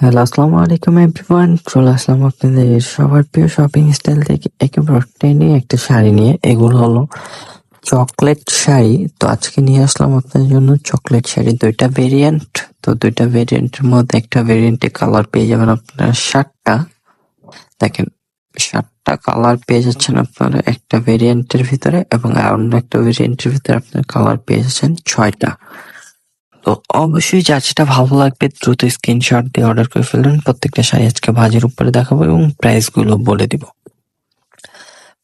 Hello আসসালামু আলাইকুম everyone চলে আসলাম আপনাদের সবার প্রিয় শপিং স্টাইল থেকে। একেবারে ট্রেন্ডিং একটা শাড়ি নিয়ে। এগুলো হলো চকলেট শাড়ি। তো আজকে নিয়ে আসলাম আপনাদের জন্য চকলেট শাড়ি। দুইটা ভেরিয়েন্ট তো দুইটা ভেরিয়েন্টের মধ্যে একটা ভেরিয়েন্টে কালার পেয়ে যাবেন আপনারা ষাটটা। দেখেন, ষাটটা কালার পেয়ে যাচ্ছেন আপনারা একটা ভেরিয়েন্টের ভিতরে এবং অন্য একটা ভেরিয়েন্টের ভিতরে আপনার কালার পেয়ে যাচ্ছেন ছয়টা। তো অবশ্যই যার যেটা ভালো লাগবে, দ্রুত স্ক্রিনশট দিয়ে অর্ডার করে ফেলবেন। প্রত্যেকটা শাড়ি আজকে ভাজের উপরে দেখাবো এবং প্রাইসগুলো বলে দিব।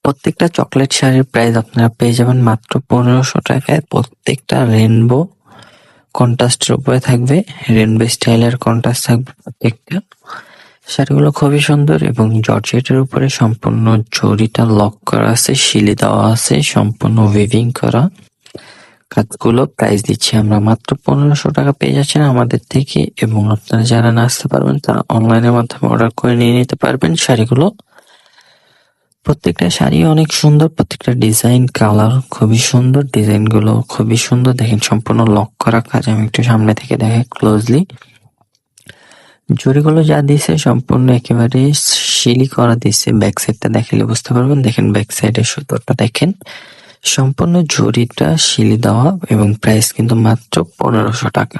প্রত্যেকটা চকলেট শাড়ির প্রাইস আপনারা পেয়ে যাবেন মাত্র পনেরোশো টাকায়। প্রত্যেকটা রেনবো কন্ট্রাস্টের উপরে থাকবে। রেনবো স্টাইলের কন্ট্রাস্ট থাকবে প্রত্যেকটা। শাড়িগুলো খুবই সুন্দর এবং জর্জেটের উপরে সম্পূর্ণ জরিটা লক করা আছে, শিলি দেওয়া আছে, সম্পূর্ণ উইভিং করা। কাজগুলো প্রাইস দিচ্ছি। আমরা মাত্র পনেরোশো টাকা পেয়ে যাচ্ছেন আমাদের থেকে এবং আপনারা যারা না আসতে পারবেন, তারা অনলাইনের মাধ্যমে অর্ডার করে নিয়ে নিতে পারবেন শাড়িগুলো। প্রত্যেকটা শাড়ি অনেক সুন্দর, প্রত্যেকটা ডিজাইন কালার খুবই সুন্দর ডিজাইনগুলো খুবই সুন্দর। দেখেন, সম্পূর্ণ লক করা কাজ। আমি একটু সামনে থেকে দেখাই ক্লোজলি জুড়িগুলো যা দিছে সম্পূর্ণ একেবারে শিলি করা দিছে। ব্যাক সাইডটা দেখালে বুঝতে পারবেন। দেখেন ব্যাক সাইডের সুতোটা দেখেন। সম্পূর্ণ ঝুড়িটা শিলি দেওয়া এবং প্রাইস কিন্তু মাত্র পনেরোশো টাকা।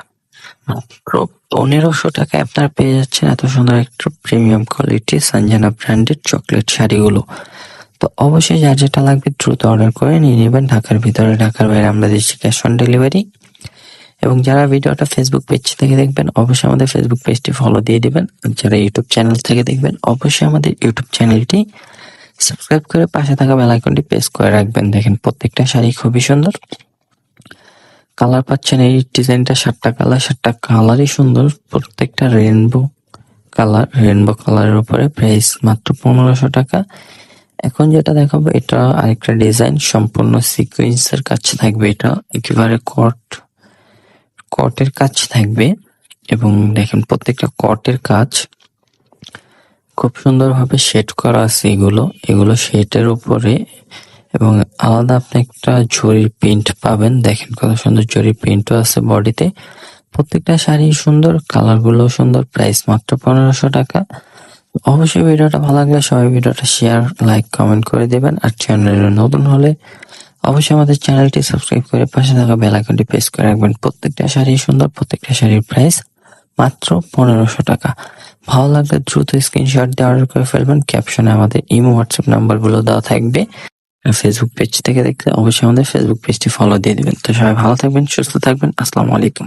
মাত্র পনেরোশো টাকায় আপনারা পেয়ে যাচ্ছেন এত সুন্দর একটা প্রিমিয়াম কোয়ালিটি সঞ্জানা ব্র্যান্ডের চকলেট শাড়িগুলো। তো অবশ্যই যার যেটা লাগবে দ্রুত অর্ডার করে নিয়ে নেবেন। ঢাকার ভিতরে, ঢাকার বাইরে আমরা দিচ্ছি ক্যাশ অন ডেলিভারি এবং যারা ভিডিওটা ফেসবুক পেজ থেকে দেখবেন, অবশ্যই আমাদের ফেসবুক পেজটি ফলো দিয়ে দিবেন। যারা ইউটিউব চ্যানেল থেকে দেখবেন, অবশ্যই আমাদের ইউটিউব চ্যানেলটি সাবস্ক্রাইব করে পাশে থাকা বেল আইকনটি প্রেস করে রাখবেন। দেখেন, প্রত্যেকটা শাড়ি খুবই সুন্দর। কালার পাচ্ছেন এই ডিজাইনটা সাতটা কালার সাতটা কালারই সুন্দর। প্রত্যেকটা রেনবো কালার রেনবো কালারের উপরে প্রাইস মাত্র পনেরোশো টাকা। এখন যেটা দেখাবো, এটা আরেকটা ডিজাইন সম্পূর্ণ সিকুয়েন্সের কাজ থাকবে এটা। একেবারে কট কটের কাজ থাকবে। এবং দেখেন, প্রত্যেকটা কটের কাজ খুব সুন্দরভাবে শেড করা আছে এগুলো। এগুলো শেডের উপরে এবং আলাদা আপনি একটা জরির প্রিন্ট পাবেন। দেখেন কত সুন্দর জরির প্রিন্টও আছে বডিতে। প্রত্যেকটা শাড়ি সুন্দর, কালারগুলো সুন্দর প্রাইস মাত্র পনেরোশো টাকা। অবশ্যই ভিডিওটা ভালো লাগলে সবাই ভিডিওটা শেয়ার লাইক কমেন্ট করে দেবেন। আর চ্যানেলে নতুন হলে অবশ্যই আমাদের চ্যানেলটি সাবস্ক্রাইব করে পাশে থাকা বেল আইকনটি প্রেস করে রাখবেন। প্রত্যেকটা শাড়ি সুন্দর, প্রত্যেকটা শাড়ির প্রাইস মাত্র পনেরোশো টাকা। ভালো লাগলে দ্রুত স্ক্রিনশট দিয়ে অর্ডার করে ফেলবেন। ক্যাপশনে আমাদের ইমো হোয়াটসঅ্যাপ নাম্বারগুলো দেওয়া থাকবে। ফেসবুক পেজ থেকে দেখতে অবশ্যই আমাদের ফেসবুক পেজটি ফলো দিয়ে দেবেন। তো সবাই ভালো থাকবেন, সুস্থ থাকবেন। আসসালামু আলাইকুম।